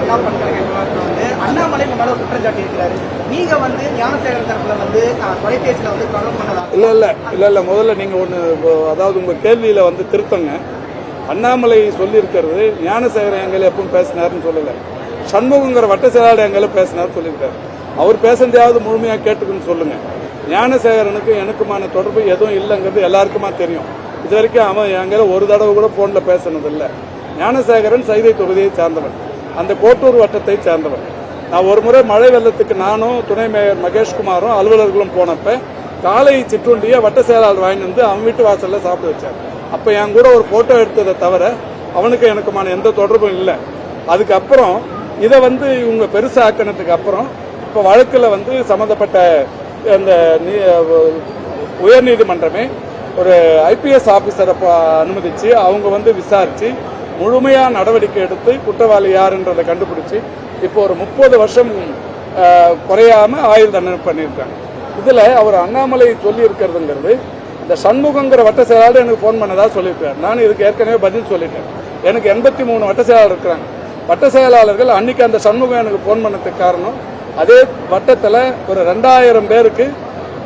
அண்ணா பல்கலைக்கழகத்தில் வந்து அண்ணாமலை உங்க மேல குற்றச்சாட்டு இருக்கிறாரு நீங்க வந்து ஞானசேகரன் தரப்புல வந்து தொலைபேசியில வந்து தொடர்பு பண்ணலாம் இல்ல இல்ல இல்ல இல்ல. முதல்ல நீங்க ஒண்ணு அதாவது உங்க கேள்வியில வந்து திருத்தங்க. அண்ணாமலை சொல்லியிருக்கிறது ஞானசேகரன் எங்களை எப்பவும் பேசினாருன்னு சொல்லல. சண்முகங்கிற வட்ட செயலாளர் எங்களை பேசினார் சொல்லியிருக்காரு. அவர் பேசுறதையாவது முழுமையா கேட்டுக்குன்னு சொல்லுங்க. ஞானசேகரனுக்கு எனக்குமான தொடர்பு எதுவும் இல்லைங்கிறது எல்லாருக்குமா தெரியும். இது வரைக்கும் அவன் எங்களை ஒரு தடவை கூட போன்ல பேசினது ஞானசேகரன் சைதை தொகுதியை சார்ந்தவன். அந்த கோட்டூர் வட்டத்தை சேர்ந்தவர். நான் ஒரு முறை மழை வெள்ளத்துக்கு நானும் துணை மேயர் மகேஷ்குமாரும் அலுவலர்களும் போனப்ப காலை சிற்றுண்டியை வட்ட செயலாளர் வாங்கி வந்து அவன் வீட்டு வாசலில் சாப்பிட வச்சார். அப்போ என் கூட ஒரு போட்டோ எடுத்ததை தவிர அவனுக்கு எனக்குமான எந்த தொடர்பும் இல்லை. அதுக்கப்புறம் இதை வந்து இவங்க பெருசாக்கினதுக்கு அப்புறம் இப்போ வழக்கில் வந்து சம்மந்தப்பட்ட அந்த நீ- உயர்நீதிமன்றமே ஒரு ஐபிஎஸ் ஆஃபீஸரை அனுமதிச்சு அவங்க வந்து விசாரித்து முழுமையாக நடவடிக்கை எடுத்து குற்றவாளி யாருன்றதை கண்டுபிடிச்சு இப்போ ஒரு முப்பது வருஷம் குறையாம ஆயுள் தண்டனை பண்ணியிருக்காங்க. இதுல அவர் அண்ணாமலை சொல்லி இருக்கிறதுங்கிறது இந்த சண்முகங்கிற வட்ட செயலாளர் எனக்கு ஃபோன் பண்ணதா சொல்லியிருக்காரு நான் இதுக்கு ஏற்கனவே பதில் சொல்லிட்டேன். எனக்கு எண்பத்தி மூணு வட்ட செயலாளர் இருக்கிறாங்க. வட்ட செயலாளர்கள் அன்னைக்கு அந்த சண்முகம் எனக்கு ஃபோன் பண்ணதுக்கு காரணம் அதே வட்டத்தில் ஒரு ரெண்டாயிரம் பேருக்கு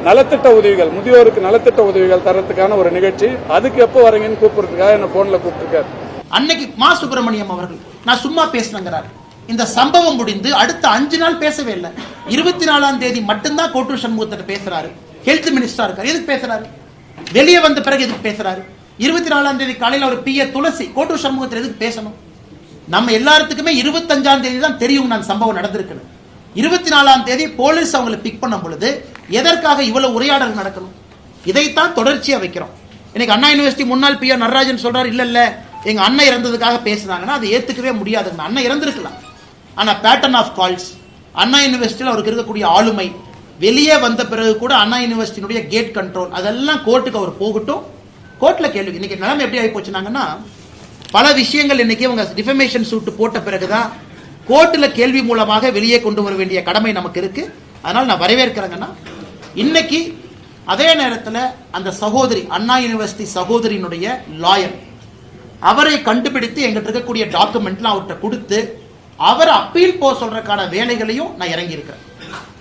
நலத்திட்ட உதவிகள் முதியோருக்கு நலத்திட்ட உதவிகள் தரத்துக்கான ஒரு நிகழ்ச்சி. அதுக்கு எப்போ வரீங்கன்னு கூப்பிட்றதுக்காக என்னை ஃபோனில் கூப்பிட்டுருக்காரு. அன்னைக்கு மா சுப்பிரமணியம் அவர்கள் நான் சும்மா பேசினங்கிறார் இந்த சம்பவம் முடிந்து அடுத்த அஞ்சு நாள் பேசவே இல்லை. இருபத்தி நாலாம் தேதி மட்டும்தான் கோட்டூர் சண்முகத்திட்ட பேசுறாரு. ஹெல்த் மினிஸ்டரா இருக்காரு. எதுக்கு பேசுறாரு? வெளியே வந்த பிறகு எதுக்கு பேசுறாரு? இருபத்தி நாலாம் தேதி காலையில் ஒரு பி ஏ துளசி கோட்டூர் சண்முகத்தில் எதுக்கு பேசணும்? நம்ம எல்லாத்துக்குமே இருபத்தஞ்சாம் தேதி தான் தெரியும் நான் சம்பவம் நடந்திருக்குன்னு. இருபத்தி நாலாம் தேதி போலீஸ் அவங்களை பிக் பண்ணும் பொழுது எதற்காக இவ்வளவு உரையாடல் நடக்கணும்? இதைத்தான் தொடர்ச்சியாக வைக்கிறோம். இன்னைக்கு அண்ணா யூனிவர்சிட்டி முன்னாள் பி நடராஜன் சொல்றாரு இல்லை இல்லை எங்க அண்ணன் இறந்ததுக்காக பேசுனாங்கன்னா அது ஏத்துக்கவே முடியாதுங்க. அண்ணன் இறந்திருக்கலாம். ஆனா பேட்டர்ன் ஆஃப் கால்ஸ் அண்ணா யூனிவர்சிட்டியில் அவருக்கு இருக்கக்கூடிய ஆளுமை. வெளியே வந்த பிறகு கூட அண்ணா யூனிவர்சிட்டியினுடைய கேட் கண்ட்ரோல் அதெல்லாம் கோர்ட்டுக்கு அவர் போகட்டும். கோர்ட்ல கேள்வி. இன்னைக்கு நிலைமை எப்படி ஆகி போச்சுனாங்கன்னா பல விஷயங்கள் இன்னைக்கு அவங்க டிஃபமேஷன் சூட் போட்ட பிறகுதான் கோர்ட்டில் கேள்வி மூலமாக வெளியே கொண்டு வர வேண்டிய கடமை நமக்கு இருக்கு. அதனால நான் வரவேற்கிறேங்கன்னா இன்னைக்கு அதே நேரத்தில் அந்த சகோதரி அண்ணா யூனிவர்சிட்டி சகோதரியினுடைய லாயர் அவரை கண்டுபிடித்து எங்கிட்ட இருக்கக்கூடிய டாக்குமெண்ட்லாம் அவர்கிட்ட கொடுத்து அவர் அப்பீல் போக சொல்றதுக்கான வேலைகளையும் நான் இறங்கி இருக்கிறேன்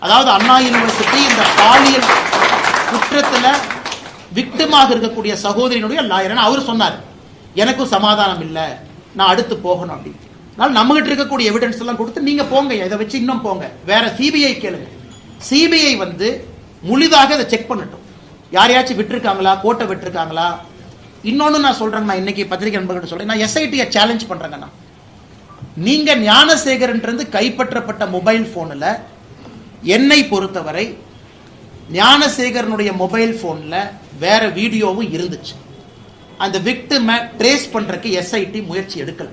அதாவது அண்ணா யூனிவர்சிட்டி இந்த பாலியல் குற்றத்துல விக்டமாக இருக்கக்கூடிய சகோதரியினுடைய லாயர் அவர் சொன்னார். எனக்கும் சமாதானம் இல்லை நான் அடுத்து போகணும் அப்படின்னு. அதனால நம்மகிட்ட இருக்கக்கூடிய எவிடன்ஸ் எல்லாம் கொடுத்து நீங்க போங்க இதை வச்சு இன்னும் போங்க. வேற சிபிஐ கேளுங்க. சிபிஐ வந்து முழுதாக இதை செக் பண்ணட்டும். யாரையாச்சும் விட்டுருக்காங்களா? கோட்டை விட்டுருக்காங்களா? இன்னொன்னு நான் சொல்றேன் நான் இன்னைக்கு பத்திரிகை நண்பர்கள் சொல்றேன். நான் எஸ்ஐடியை சேலஞ்ச் பண்றேங்க நான் நீங்க ஞானசேகரன்றது கைப்பற்றப்பட்ட மொபைல் போன்ல என்னை பொறுத்தவரை ஞானசேகரனுடைய மொபைல் போன்ல வேற வீடியோவும் இருந்துச்சு. அந்த விக்டிமை ட்ரேஸ் பண்றதுக்கு எஸ்ஐடி முயற்சி எடுக்கல.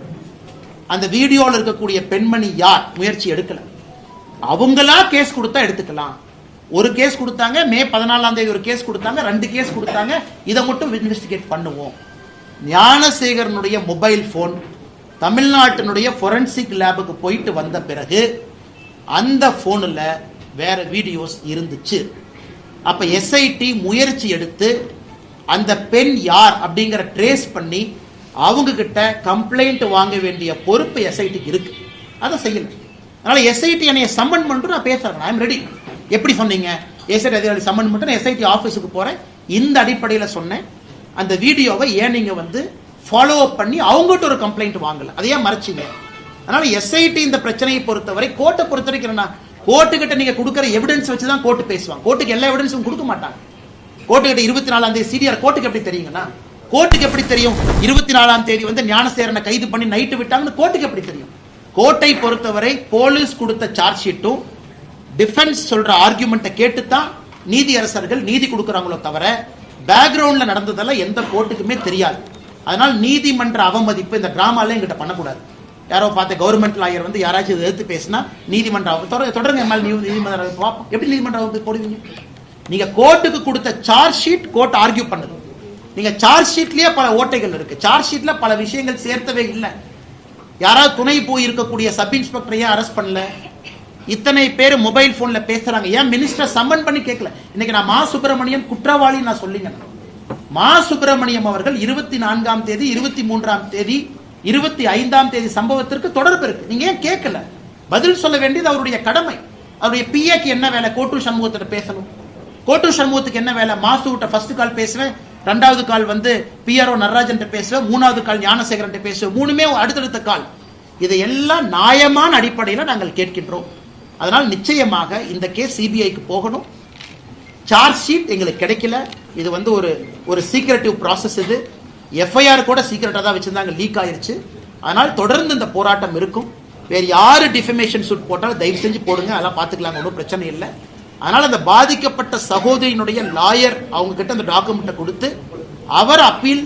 அந்த வீடியோவில் இருக்கக்கூடிய பெண்மணி யார் முயற்சி எடுக்கல. அவங்களா கேஸ் கொடுத்தா எடுத்துக்கலாம். ஒரு கேஸ் கொடுத்தாங்க மே பதினாலாம் தேதி ஒரு கேஸ் கொடுத்தாங்க ரெண்டு கேஸ் கொடுத்தாங்க. இதை மட்டும் இன்வெஸ்டிகேட் பண்ணுவோம். ஞானசேகரனுடைய மொபைல் ஃபோன் தமிழ்நாட்டினுடைய ஃபொரன்சிக் லேபுக்கு போயிட்டு வந்த பிறகு அந்த ஃபோனில் வேற வீடியோஸ் இருந்துச்சு. அப்போ எஸ்ஐடி முயற்சி எடுத்து அந்த பெண் யார் அப்படிங்கிற ட்ரேஸ் பண்ணி அவங்க கிட்ட கம்ப்ளைண்ட் வாங்க வேண்டிய பொறுப்பு எஸ்ஐடிக்கு இருக்கு. அதை செய்யல. அதனால எஸ்ஐடி என்னைய சம்மன் பண்ணிட்டு நான் பேசுறேன். எம் ரெடி எப்படி சொன்னீங்க? எஸ்ஐடி அதிகாரி சம்மன் மட்டும் எஸ்ஐடி ஆஃபீஸுக்கு போகிறேன் இந்த அடிப்படையில் சொன்னேன். அந்த வீடியோவை ஏன் நீங்கள் வந்து ஃபாலோ அப் பண்ணி அவங்ககிட்ட ஒரு கம்ப்ளைண்ட் வாங்கல? அதையே மறைச்சிங்க. அதனால எஸ்ஐடி இந்த பிரச்சனையை பொறுத்தவரை கோர்ட்டை பொறுத்த வரைக்கும் என்ன கோர்ட்டுக்கிட்ட நீங்கள் நீங்க கொடுக்குற எவிடன்ஸ் வச்சு தான் கோர்ட்டு பேசுவாங்க. கோர்ட்டுக்கு எல்லா எவிடன்ஸும் கொடுக்க மாட்டாங்க. கோர்ட்டுக்கிட்ட இருபத்தி நாலாம் தேதி சிடிஆர் கோர்ட்டுக்கு எப்படி தெரியுங்கன்னா கோர்ட்டுக்கு எப்படி தெரியும்? இருபத்தி நாலாம் தேதி வந்து ஞானசேரனை கைது பண்ணி நைட்டு விட்டாங்கன்னு கோர்ட்டுக்கு எப்படி தெரியும்? கோர்ட்டை பொறுத்தவரை போலீஸ் கொடுத்த சார்ஜ் ஷீட்டும் டிஃபென்ஸ் சொல்ற ஆர்குமெண்ட்டை கேட்டு தான் நீதியரசர்கள் நீதி கொடுக்குறாங்களோ தவிர பேக்ரவுண்ட்ல நடந்ததெல்லாம் எந்த கோர்ட்டுக்குமே தெரியாது. அதனால் நீதிமன்ற அவமதிப்பு இந்த டிராமால எங்கிட்ட பண்ணக்கூடாது. யாரோ பார்த்த கவர்மெண்ட் லாயர் வந்து யாராச்சும் எடுத்து எதிர்த்து பேசினா நீதிமன்ற தொடர் தொடருங்க எம்எல் நீதிமன்ற பார்ப்போம் எப்படி நீதிமன்ற வந்து போடுவீங்க? நீங்க கோர்ட்டுக்கு கொடுத்த சார்ஜ் ஷீட் கோர்ட் ஆர்கியூ பண்ணுது. நீங்க சார்ஜ் ஷீட்லயே பல ஓட்டைகள் இருக்கு. சார்ஜ் ஷீட்ல பல விஷயங்கள் சேர்த்தவே இல்லை. யாராவது துணை போய் இருக்கக்கூடிய சப் இன்ஸ்பெக்டரையே அரெஸ்ட் பண்ணல. இத்தனை பேர் மொபைல் போன்ல பேசுறாங்க. ஏன் மினிஸ்டர் சம்மன் பண்ணி கேட்கல இன்னைக்கு நான் மா சுப்பிரமணியம் குற்றவாளி நான் சொல்லிங்க. மா சுப்பிரமணியம் அவர்கள் இருபத்தி நான்காம் தேதி இருபத்தி மூன்றாம் தேதி இருபத்தி ஐந்தாம் தேதி சம்பவத்திற்கு தொடர்பு இருக்கு. நீங்க ஏன் கேட்கல பதில் சொல்ல வேண்டியது அவருடைய கடமை. அவருடைய பிஏக்கு என்ன வேலை? கோட்டூர் சண்முகத்திட்ட பேசணும். கோட்டூர் சண்முகத்துக்கு என்ன வேலை? மாசு விட்ட ஃபர்ஸ்ட் கால் பேசுவேன். ரெண்டாவது கால் வந்து பிஆர்ஓ நடராஜன் பேசுவேன். மூணாவது கால் ஞானசேகரன் பேசுவேன். மூணுமே அடுத்தடுத்த கால் இதையெல்லாம் நியாயமான அடிப்படையில் நாங்கள் கேட்கின்றோம். அதனால் நிச்சயமாக இந்த கேஸ் சிபிஐக்கு போகணும். சார்ஜ் ஷீட் எங்களுக்கு கிடைக்கல. இது வந்து ஒரு ஒரு சீக்ரெட்டிவ் ப்ராசஸ் இது. எஃப்ஐஆர் கூட சீக்கிரட்டாக தான் வச்சுருந்தாங்க லீக் ஆயிடுச்சு அதனால் தொடர்ந்து இந்த போராட்டம் இருக்கும். வேறு யார் டிஃபமேஷன் சூட் போட்டாலும் தயவு செஞ்சு போடுங்க அதெல்லாம் பார்த்துக்கலாங்க ஒன்றும் பிரச்சனை இல்லை. அதனால் அந்த பாதிக்கப்பட்ட சகோதரியினுடைய லாயர் அவங்கக்கிட்ட அந்த டாக்குமெண்ட்டை கொடுத்து அவர் அப்பீல்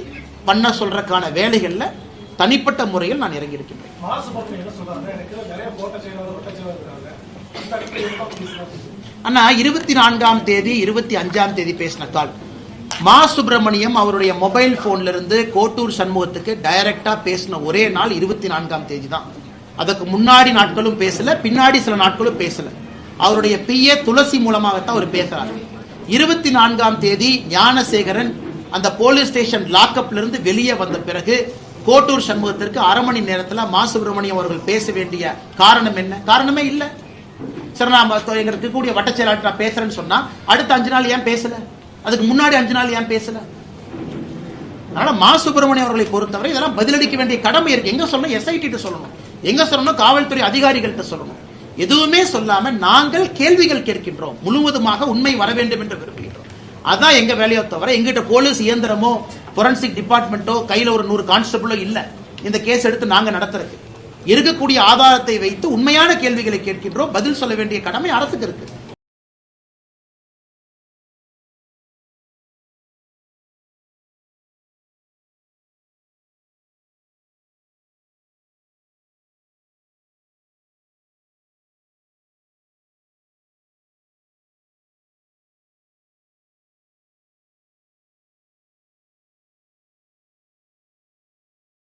பண்ண சொல்றதுக்கான வேலைகளில் தனிப்பட்ட முறையில் நான் இறங்கி அண்ணா இருபத்தி நான்காம் தேதி இருபத்தி அஞ்சாம் தேதி பேசின மா சுப்பிரமணியம் அவருடைய மொபைல் போன்ல இருந்து கோட்டூர் சண்முகத்துக்கு டைரக்டா பேசின ஒரே நாள் இருபத்தி நான்காம் தேதி தான். அதுக்கு முன்னாடி நாட்களும் பேசல பின்னாடி சில நாட்களும் பேசல. அவருடைய பிஏ துளசி மூலமாகத்தான் அவர் பேசுறாரு. இருபத்தி நான்காம் தேதி ஞானசேகரன் அந்த போலீஸ் ஸ்டேஷன் லாக்அப்ல இருந்து வெளியே வந்த பிறகு கோட்டூர் சண்முகத்திற்கு அரை மணி நேரத்துல மா சுப்பிரமணியம் அவர்கள் பேச வேண்டிய காரணம் என்ன? காரணமே இல்லை. சரி நான் எங்க இருக்கக்கூடிய வட்டச் நான் பேசுறேன்னு சொன்னா அடுத்த அஞ்சு நாள் ஏன் பேசல? அதுக்கு முன்னாடி அஞ்சு நாள் ஏன் பேசல? அதனால மா சுப்பிரமணியம் அவர்களை பொறுத்தவரை இதெல்லாம் பதிலளிக்க வேண்டிய கடமை இருக்கு. எங்க சொல்லணும்? எஸ்ஐடி சொல்லணும். எங்க சொல்லணும்? காவல்துறை அதிகாரிகள்கிட்ட சொல்லணும். எதுவுமே சொல்லாம நாங்கள் கேள்விகள் கேட்கின்றோம். முழுவதுமாக உண்மை வர வேண்டும் என்று விரும்புகின்றோம். அதான் எங்க வேலையோ தவிர எங்கிட்ட போலீஸ் இயந்திரமோ ஃபொரன்சிக் டிபார்ட்மெண்ட்டோ கையில ஒரு நூறு கான்ஸ்டபிளோ இல்ல. இந்த கேஸ் எடுத்து நாங்க நடத்துறதுக்கு. இருக்கக்கூடிய ஆதாரத்தை வைத்து உண்மையான கேள்விகளை கேட்கின்றோம் பதில் சொல்ல வேண்டிய கடமை அரசுக்கு இருக்குது